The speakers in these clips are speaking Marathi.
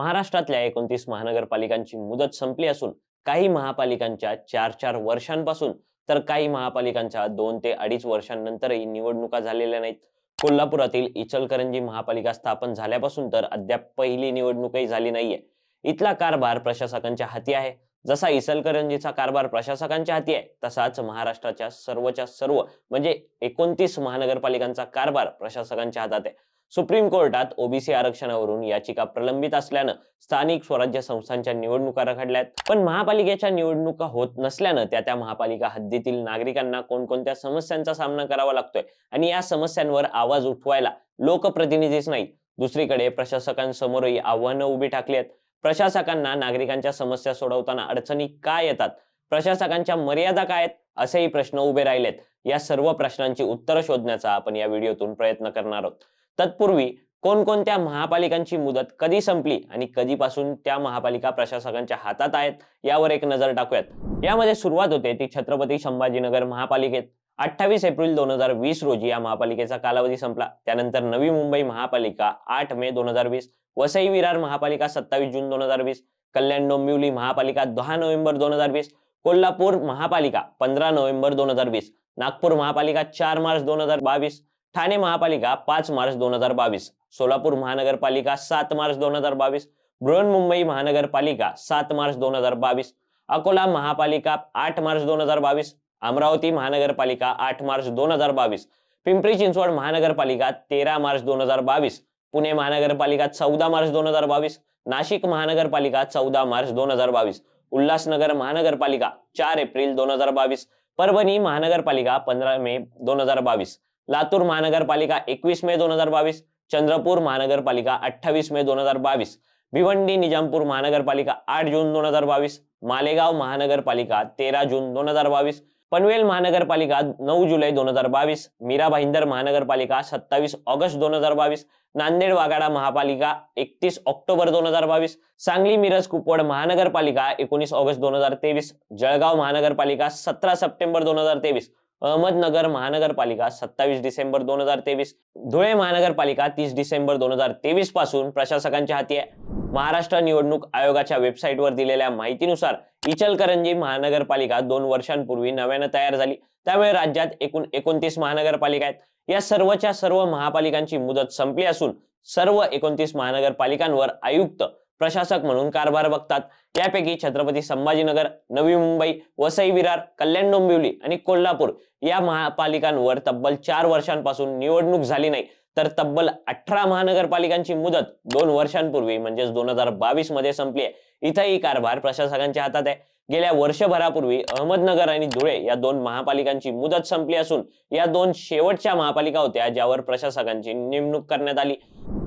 महाराष्ट्रातल्या एकोणतीस महानगरपालिकांची मुदत संपली असून काही महापालिकांच्या चार चार वर्षांपासून तर काही महापालिकांच्या दोन ते अडीच वर्षांनंतरही निवडणुका झालेल्या नाहीत. कोल्हापुरातील इचलकरंजी महापालिका स्थापन झाल्यापासून तर अद्याप पहिली निवडणूकही झाली नाहीये. इथला कारभार प्रशासकांच्या हाती आहे. जसा इचलकरंजीचा कारभार प्रशासकांच्या हाती आहे तसाच महाराष्ट्राच्या सर्वच्या सर्व म्हणजे एकोणतीस महानगरपालिकांचा कारभार प्रशासकांच्या हातात आहे. सुप्रीम कोर्टात ओबीसी आरक्षणावरून याचिका प्रलंबित असल्यानं स्थानिक स्वराज्य संस्थांच्या निवडणुका रखडल्यात. पण महापालिकेच्या निवडणुका होत नसल्यानं त्या त्या महापालिका हद्दीतील नागरिकांना कोणकोणत्या समस्यांचा सामना करावा लागतोय आणि या समस्यांवर आवाज उठवायला लोकप्रतिनिधीच नाही दुसरीकडे प्रशासकांसमोरही आव्हानं उभी टाकली आहेत प्रशासकांना नागरिकांच्या समस्या सोडवताना अडचणी काय येतात? प्रशासकांच्या मर्यादा काय आहेत? असेही प्रश्न उभे राहिलेत. या सर्व प्रश्नांची उत्तरं शोधण्याचा आपण या व्हिडिओतून प्रयत्न करणार आहोत. तत्पूर्वी कोणकोणत्या महापालिकांची मुदत कधी संपली आणि कधीपासून त्या महापालिका प्रशासकांच्या हातात आहेत यावर एक नजर टाकूयात. यामध्ये सुरुवात होते ती छत्रपती संभाजीनगर महापालिकेत. अठ्ठावीस एप्रिल दोन हजार वीस रोजी या महापालिकेचा कालावधी संपला. त्यानंतर नवी मुंबई महापालिका आठ मे दोन हजार वीस वसई विरार महापालिका सत्तावीस जून दोन हजार वीस कल्याण डोंबिवली महापालिका दहा नोव्हेंबर दोन हजार वीस कोल्हापूर महापालिका पंधरा नोव्हेंबर दोन हजार वीस नागपूर महापालिका चार मार्च दोन हजार बावीस ठाणे महापालिका पाच मार्च दोन हजार बावीस सोलापूर महानगरपालिका सात मार्च दोन हजार बावीस बृहन्मुंबई महानगरपालिका सात मार्च दोन हजार बावीस अकोला महापालिका आठ मार्च दोन हजार बावीस अमरावती महानगरपालिका आठ मार्च दोन हजार बावीस पिंपरी चिंचवड महानगरपालिका तेरा मार्च दोन हजार बावीस पुणे महानगरपालिका चौदा मार्च दोन हजार बावीस नाशिक महानगरपालिका चौदा मार्च दोन हजार बावीस उल्हासनगर महानगरपालिका चार एप्रिल दोन हजार बावीस परभणी महानगरपालिका पंधरा मे दोन हजार बावीस लातूर महानगरपालिका एकवीस मे दोन हज़ार बावीस, चंद्रपूर महानगरपालिका अठ्ठावीस मे दोन हज़ार बावीस, भिवंडी निजामपूर महानगरपालिका आठ जून दोन हज़ार बावीस, मालेगाव महानगरपालिका तेरा जून दोन हज़ार बावीस, पनवेल महानगरपालिका नऊ जुलै दोन हज़ार बावीस, मीरा भाईंदर महानगरपालिका सत्तावीस ऑगस्ट दोन हज़ार बावीस, नांदेड वाघाडा महापालिका एकतीस ऑक्टोबर दोन हज़ार बावीस, सांगली मिरज कुपवाड महानगरपालिका एकोणीस ऑगस्ट दोन हज़ार तेवीस, जळगाव महानगरपालिका सतरा सप्टेंबर दोन हज़ार तेवीस अहमदनगर महानगरपालिका सत्तावीस डिसेंबर दोन हजार तेवीस. धुळे महानगरपालिका तीस डिसेंबर दोन हजार तेवीसपासून प्रशासकांच्या हाती आहे. महाराष्ट्र निवडणूक आयोगाच्या वेबसाईटवर दिलेल्या माहितीनुसार इचलकरंजी महानगरपालिका दोन वर्षांपूर्वी नव्यानं तयार झाली. त्यामुळे राज्यात एकूण एकोणतीस महानगरपालिका आहेत. या सर्वच्या सर्व महापालिकांची मुदत संपली असून सर्व एकोणतीस महानगरपालिकांवर आयुक्त प्रशासक म्हणून कारभार बघतात. यापैकी छत्रपती संभाजीनगर नवी मुंबई वसई विरार कल्याण डोंबिवली आणि कोल्हापूर या महापालिकांवर तब्बल चार वर्षांपासून निवडणूक झाली नाही. तर तब्बल अठरा महानगरपालिकांची मुदत दोन वर्षांपूर्वी म्हणजेच दोन हजार बावीसमध्ये संपली आहे. इथंही कारभार प्रशासकांच्या हातात आहे. गेल्या वर्षभरापूर्वी अहमदनगर आणि धुळे या दोन महापालिकांची मुदत संपली असून या दोन शेवटच्या महापालिका होत्या ज्यावर प्रशासकांची नेमणूक करण्यात आली.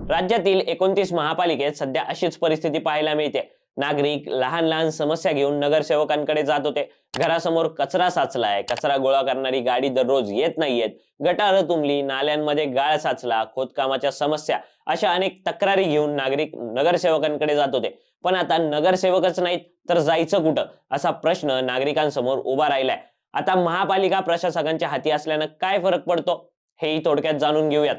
राज्यातील एकोणतीस महापालिकेत सध्या अशीच परिस्थिती पाहायला मिळते. नागरिक लहान लहान समस्या घेऊन नगरसेवकांकडे जात होते. घरासमोर कचरा साचलाय. कचरा गोळा करणारी गाडी दररोज येत नाहीयेत. गटार तुंबली. नाल्यांमध्ये गाळ साचला. खोदकामाच्या समस्या अशा अनेक तक्रारी घेऊन नागरिक नगरसेवकांकडे जात होते. पण आता नगरसेवकच नाहीत तर जायचं कुठं? असा प्रश्न नागरिकांसमोर उभा राहिलाय. आता महापालिका प्रशासकांच्या हाती असल्यानं काय फरक पडतो? हेही थोडक्यात जाणून घेऊयात.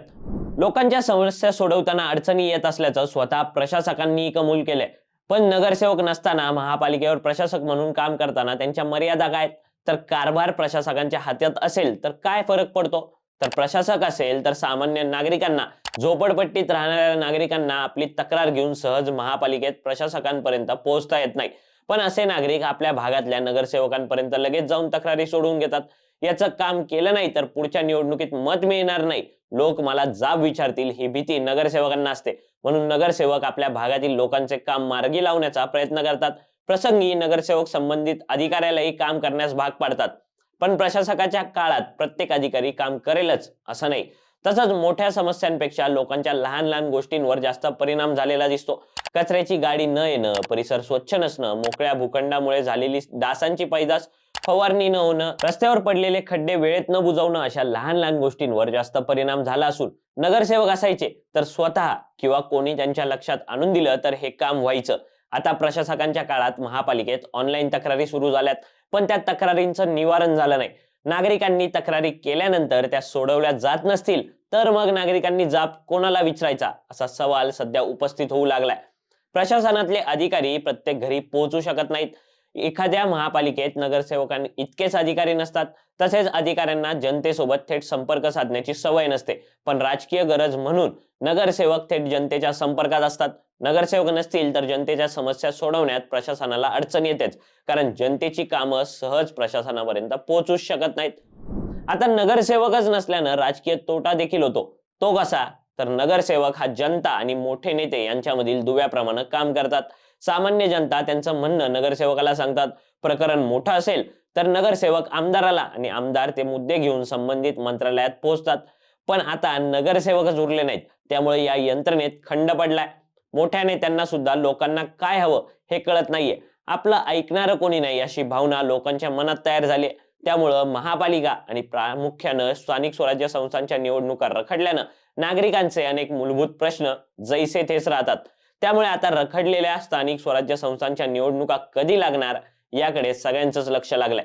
लोकांच्या समस्या सोडवताना अडचणी येत असल्याचं स्वतः प्रशासकांनी कबूल केलंय. पण नगरसेवक नसताना महापालिकेवर प्रशासक म्हणून काम करताना त्यांच्या मर्यादा काय? तर कारभार प्रशासकांच्या हातात असेल तर काय फरक पडतो? तर प्रशासक असेल तर सामान्य नागरिकांना झोपडपट्टीत राहणाऱ्या नागरिकांना आपली तक्रार घेऊन सहज महापालिकेत प्रशासकांपर्यंत पोहोचता येत नाही. पण असे नागरिक आपल्या भागातल्या नगरसेवकांपर्यंत लगेच जाऊन तक्रारी सोडवून घेतात. याचं काम केलं नाही तर पुढच्या निवडणुकीत मत मिळणार नाही. लोक मला जाब विचारतील ही भीती नगरसेवकांना असते. म्हणून नगरसेवक आपल्या भागातील लोकांचे काम मार्गी लावण्याचा प्रयत्न करतात. प्रसंगी नगरसेवक संबंधित अधिकाऱ्यालाही काम करण्यास भाग पाडतात. पण प्रशासकाच्या काळात प्रत्येक अधिकारी काम करेलच असं नाही. तसंच मोठ्या समस्यांपेक्षा लोकांच्या लहान लहान गोष्टींवर जास्त परिणाम झालेला दिसतो. कचऱ्याची गाडी न येणं परिसर स्वच्छ नसणं मोकळ्या भूखंडामुळे झालेली डासांची पैदास फवारणी न होणं रस्त्यावर पडलेले खड्डे वेळेत न बुजवणं अशा लहान लहान गोष्टींवर जास्त परिणाम झाला असून नगरसेवक असायचे तर स्वतः किंवा कोणी त्यांच्या लक्षात आणून दिलं तर हे काम व्हायचं. आता प्रशासकांच्या काळात महापालिकेत ऑनलाईन तक्रारी सुरू झाल्यात पण त्या तक्रारींचं निवारण झालं नाही. नागरिकांनी तक्रारी केल्यानंतर त्या सोडवल्या जात नसतील तर मग नागरिकांनी जाब कोणाला विचारायचा? असा सवाल सध्या उपस्थित होऊ लागलाय. प्रशासनातले अधिकारी प्रत्येक घरी पोहोचू शकत नाहीत. एखाद्या महापालिकेत नगरसेवकांनी इतकेच अधिकारी नसतात तसेच अधिकाऱ्यांना जनतेसोबत थेट संपर्क साधण्याची सवय नसते. पण राजकीय गरज म्हणून नगरसेवक थेट जनतेच्या संपर्कात असतात. नगरसेवक नसतील तर जनतेच्या समस्या सोडवण्यात प्रशासनाला अडचण येतेच. कारण जनतेची कामं सहज प्रशासनापर्यंत पोहोचूच शकत नाहीत. आता नगरसेवकच नसल्यानं राजकीय तोटा देखील होतो. तो कसा? तर नगरसेवक हा जनता आणि मोठे नेते यांच्यामधील दुव्याप्रमाणे काम करतात. सामान्य जनता त्यांचं म्हणणं नगरसेवकाला सांगतात प्रकरण मोठं असेल तर नगरसेवक आमदाराला आणि आमदार ते मुद्दे घेऊन संबंधित मंत्रालयात पोहोचतात. पण आता नगरसेवकच उरले नाहीत त्यामुळे या यंत्रणेत खंड पडलाय. मोठ्या नेत्यांना सुद्धा लोकांना काय हवं हे कळत नाहीये. आपलं ऐकणारं कोणी नाही अशी भावना लोकांच्या मनात तयार झाली आहे. त्यामुळं महापालिका आणि प्रामुख्यानं स्थानिक स्वराज्य संस्थांच्या निवडणुका रखडल्यानं नागरिकांचे अनेक मूलभूत प्रश्न जैसे तेच राहतात. त्यामुळे आता रखडलेल्या स्थानिक स्वराज्य संस्थांच्या निवडणुका कधी लागणार याकडे सगळ्यांचंच लक्ष लागलंय.